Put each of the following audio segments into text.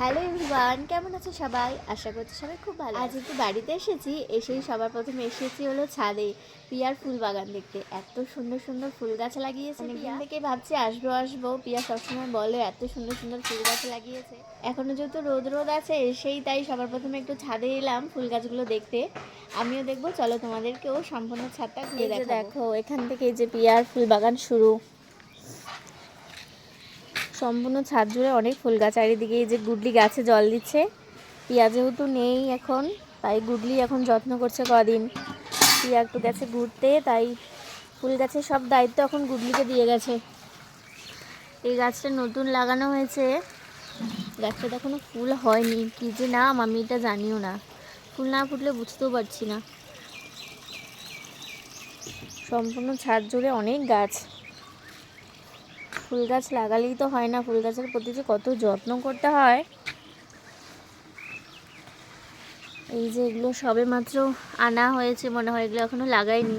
Hello everyone কেমন আছো সবাই? আশা করছি সবাই খুব ভালো আজ একটু বাড়িতে এসেছি এসেই সবার প্রথমে এসেছি হলো ছাদে পিয়ার ফুল বাগান দেখতে। এত সুন্দর সুন্দর ফুল গাছ লাগিয়েছে অনেকদিন থেকে ভাবছি আসব আসব। পিয়া সবসময় বলে এত সুন্দর সুন্দর ফুল গাছ লাগিয়েছে। এখনও যেহেতু রোদ রোদ আছে এসেই তাই সবার প্রথমে একটু ছাদে এলাম ফুল গাছগুলো দেখতে। আমিও দেখব চলো তোমাদেরকেও সম্পূর্ণ ছাদটা ঘুরে দেখো দেখো এখান থেকে যে পিয়ার ফুল বাগান শুরু। সম্পূর্ণ ছাদ জুড়ে অনেক ফুল গাছ আর এদিকে এই যে গুডলি গাছে জল দিচ্ছে। পিয়া যেহেতু নেই এখন, তাই গুডলি এখন যত্ন করছে কদিন। পিয়া একটু গেছে ঘুরতে, তাই ফুল গাছের সব দায়িত্ব এখন গুডলিকে দিয়ে গেছে। এই গাছটা নতুন লাগানো হয়েছে। গাছটাতে এখনও ফুল হয়নি। কী যে নাম আমি এটা জানিও না। ফুল না ফুটলে বুঝতেও পারছি না। সম্পূর্ণ ছাদ জুড়ে অনেক গাছ। ফুল গাছ লাগালেই তো হয় না। ফুল গাছের প্রতি যে কত যত্ন করতে হয়। এই যে এগুলো সবে মাত্র আনা হয়েছে মনে হয়, এগুলো এখনও লাগাইনি।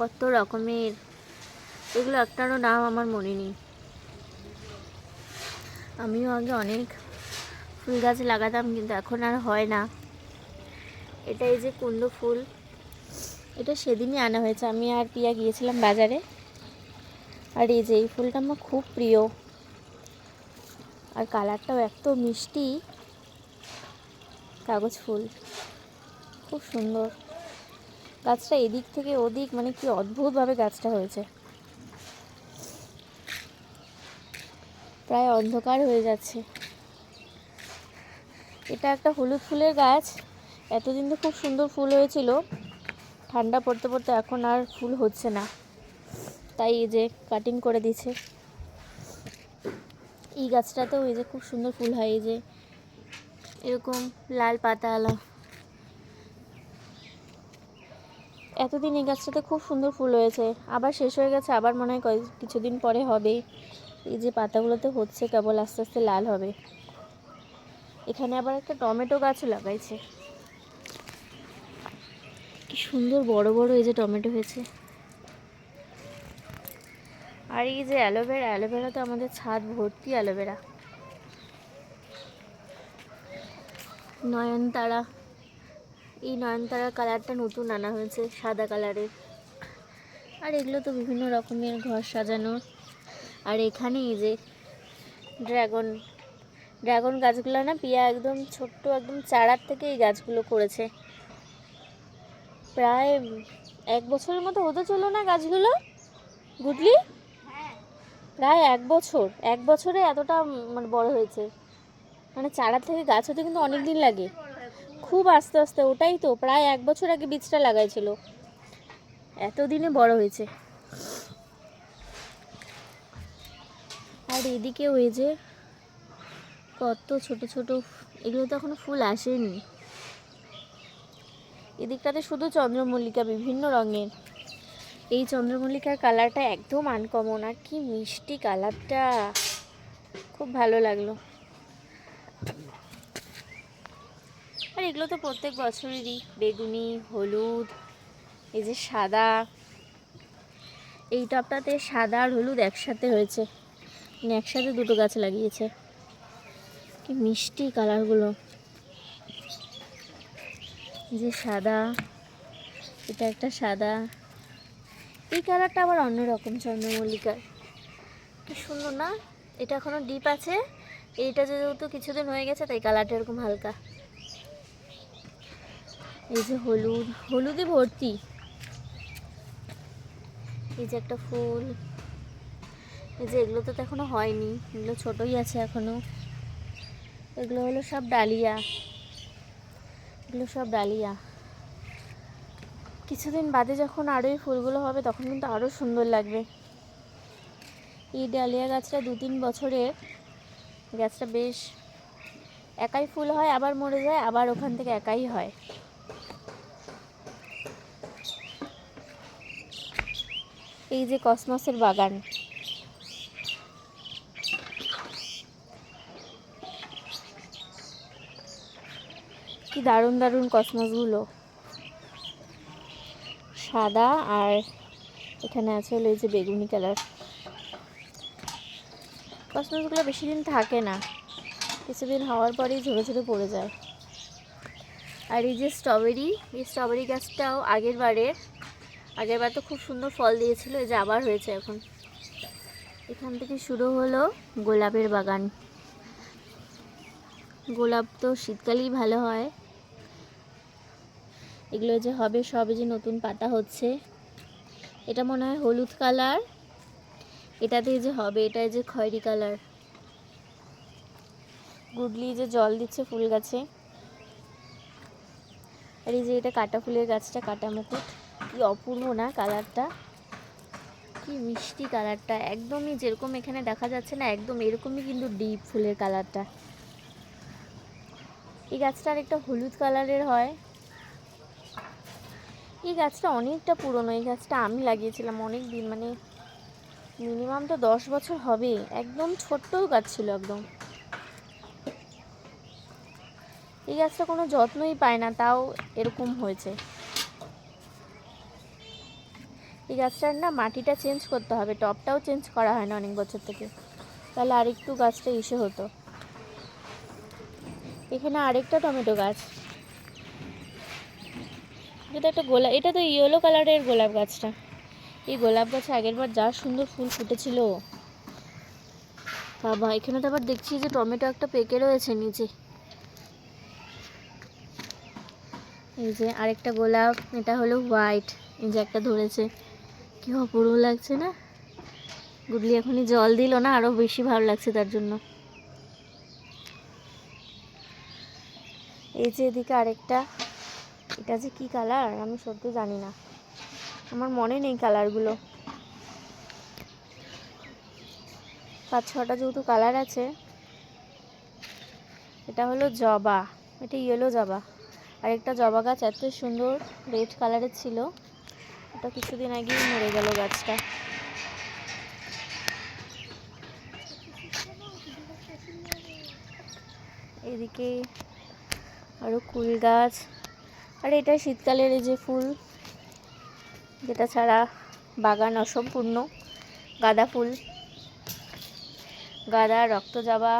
কত রকমের। এগুলো একটারও নাম আমার মনে নেই। আমিও আগে অনেক ফুল গাছ লাগাতাম, কিন্তু এখন আর হয় না। এটা এই যে কুন্দ ফুল। এটা সেদিনই আনা হয়েছে। আমি আর পিয়া গিয়েছিলাম বাজারে। আর এই যে এই ফুলটা আমার খুব প্রিয়। আর কালারটাও এত মিষ্টি। কাগজ ফুল। খুব সুন্দর। গাছটা এদিক থেকে ওদিক মানে কি অদ্ভুতভাবে গাছটা হয়েছে। প্রায় অন্ধকার হয়ে যাচ্ছে। এটা একটা হলুদ ফুলের গাছ। এতদিন তো খুব সুন্দর ফুল হয়েছিল। ঠান্ডা পড়তে পড়তে এখন আর ফুল হচ্ছে না। তাই এই যে কাটিং করে দিচ্ছে এই গাছটাতেও এই যে খুব সুন্দর ফুল হয়, এই যে এরকম লাল পাতাওয়ালা এতদিন এই গাছটাতে খুব সুন্দর ফুল হয়েছে। আবার শেষ হয়ে গেছে, আবার মনে হয় কিছুদিন পরে হবে এই যে পাতাগুলোতে হচ্ছে, কেবল আস্তে আস্তে লাল হবে। এখানে আবার একটা টমেটো গাছও লাগাইছে। সুন্দর বড় বড় এই যে টমেটো হয়েছে। আর এই যে অ্যালোভেরা অ্যালোভেরা তো আমাদের ছাদ ভর্তি অ্যালোভেরা। নয়নতারা, এই নয়নতারার কালারটা নতুন আনা হয়েছে, সাদা কালারের। আর এগুলো তো বিভিন্ন রকমের ঘর সাজানোর আর এখানে এই যে ড্রাগন ড্রাগন গাছগুলো না পিয়া একদম ছোট্ট একদম চারার থেকে এই গাছগুলো করেছে। প্রায় এক বছরের মতো হতে চলো না গাছগুলো? গুডলি? প্রায় এক বছর। এক বছরে এতটা মানে বড় হয়েছে। মানে চারা থেকে গাছ হতে কিন্তু অনেক দিন লাগে। খুব আস্তে আস্তে, ওটাই তো। প্রায় এক বছর আগে বীজটা লাগাইছিল। এতদিনে বড় হয়েছে। আর এদিকে ওই যে, কত ছোট ছোট এগুলো তো এখনও ফুল আসেনি। এদিকটাতে শুধু চন্দ্রমল্লিকা বিভিন্ন রঙের। এই চন্দ্রমল্লিকার কালারটা একদম আনকমন আর কি মিষ্টি কালারটা। খুব ভালো লাগল। আর এগুলো তো প্রত্যেক বছরেরই। বেগুনি, হলুদ, এই যে সাদা। এই টপটাতে সাদা আর হলুদ একসাথে হয়েছে। মানে একসাথে দুটো গাছ লাগিয়েছে। কি মিষ্টি কালারগুলো। যে সাদা, এটা একটা সাদা। এই কালারটা আবার অন্যরকম চন্দ্রমল্লিকার। কি সুন্দর না? এটা এখনও ডিপ আছে। এইটা যেহেতু কিছুদিন হয়ে গেছে, তাই কালারটা এরকম হালকা। এই যে হলুদ, হলুদই ভর্তি। এই যে একটা ফুল। এই যে এগুলো তো এখনও হয়নি, এগুলো ছোটই আছে এখনও। এগুলো হলো সব ডালিয়া। এগুলো সব ডালিয়া। কিছুদিন বাদে যখন আরও এই ফুলগুলো হবে, তখন কিন্তু আরও সুন্দর লাগবে। এই ডালিয়া গাছটা দু তিন বছরের গাছটা বেশ একাই ফুল হয়, আবার মরে যায়, আবার ওখান থেকে একাই হয়। এই যে কসমসের বাগান। কি দারুণ দারুণ কসমসগুলো। সাদা আর এখানে আছে হলো এই যে বেগুনি কালার। কসমসগুলো বেশি দিন থাকে না। কিছুদিন হওয়ার পরেই ঝরে ঝরে পড়ে যায়। আর এই যে স্ট্রবেরি, এই স্ট্রবেরি গাছটাও আগের বারের আগের বার তো খুব সুন্দর ফল দিয়েছিল, এই যে আবার হয়েছে এখন। এখান থেকে শুরু হলো গোলাপের বাগান। গোলাপ তো শীতকালেই ভালো হয়। এগুলো যে হবে সবে যে নতুন পাতা হচ্ছে। এটা মনে হয় হলুদ কালার। এটাতে যে হবে এটা যে খয়েরি কালার। গুডলি যে জল দিচ্ছে ফুল গাছে। আর এই যে এটা কাটা ফুলের গাছটা, কাটা মুকুট। কি অপূর্ব না কালারটা? কি মিষ্টি কালারটা। একদমই যেরকম এখানে দেখা যাচ্ছে না, একদম এরকমই কিন্তু ডিপ ফুলের কালারটা। এই গাছটার একটা হলুদ কালারের হয়। এই গাছটা অনেকটা পুরনো, এই গাছটা আমি লাগিয়েছিলাম অনেক দিন মানে মিনিমাম তো দশ বছর হবে একদম ছোট্ট গাছ ছিল একদম। এই গাছটা কোনো যত্নই পায় না, তাও এরকম হয়েছে। এই গাছটার না মাটিটা চেঞ্জ করতে হবে, টপটাও চেঞ্জ করা হয় না অনেক বছর থেকে। তাহলে আরেকটু গাছটা ইসে হতো। এখানে আরেকটা টমেটো গাছ। এটা একটা গোলাপ এটা তো ইয়েলো কালারের গোলাপ গাছটা। এই গোলাপ গাছে আগের বার যা সুন্দর ফুল ফুটেছিল। বাবা, এখানে তো আবার দেখছি যে টমেটো একটা পেকে রয়েছে নিচে। এই যে আরেকটা গোলাপ, এটা হলো হোয়াইট এই যে একটা ধরেছে। কি অপূর্ব লাগছে না? গুডলি এখনই জল দিল না আরও বেশি ভালো লাগছে তার জন্য। এই যে এদিকে আরেকটা এটা যে কি কালার আমি সত্যি জানি না। আমার মনে নেই কালারগুলো পাঁচ, ছটা যেহেতু কালার আছে, এটা হলো জবা, এটা ইয়েলো জবা। আর একটা জবা গাছ এত সুন্দর রেড কালারের ছিল। ওটা কিছুদিন আগেই মরে গেল গাছটা। এদিকে আরও কুল গাছ। আর এটা শীতকালের এই যে ফুল যেটা ছাড়া বাগান অসম্পূর্ণ। গাঁদা ফুল গাঁদা রক্ত জবা।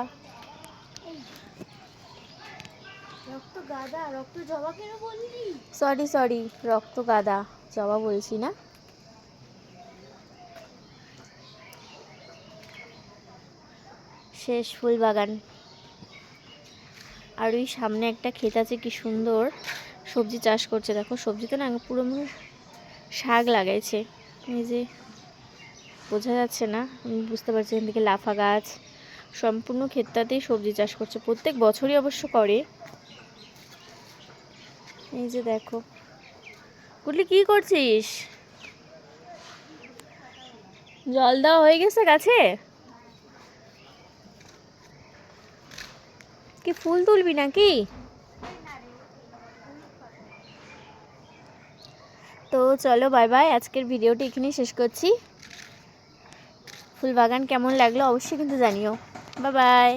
রক্ত গাদা রক্ত জবা কেন বললি? সরি সরি রক্ত গাঁদা জবা বলছি না। শেষ ফুল বাগান। আর ওই সামনে একটা ক্ষেত আছে কি সুন্দর। সবজি চাষ করছে। দেখো সবজি তো না পুরো শাক লাগাইছে। এই যে, বোঝা যাচ্ছে না, আমি বুঝতে পারছি এখান থেকে লাফা গাছ, সম্পূর্ণ ক্ষেতটাতেই সবজি চাষ করছে। প্রত্যেক বছরই অবশ্য করে। এই যে দেখো, গুডলি, কি করছিস? জল দেওয়া হয়ে গেছে গাছে? কি ফুল তুলবি নাকি? তো চলো বাই বাই আজকের ভিডিওটি এখানেই শেষ করছি। ফুল বাগান কেমন লাগল অবশ্যই কিন্তু জানিও। Bye bye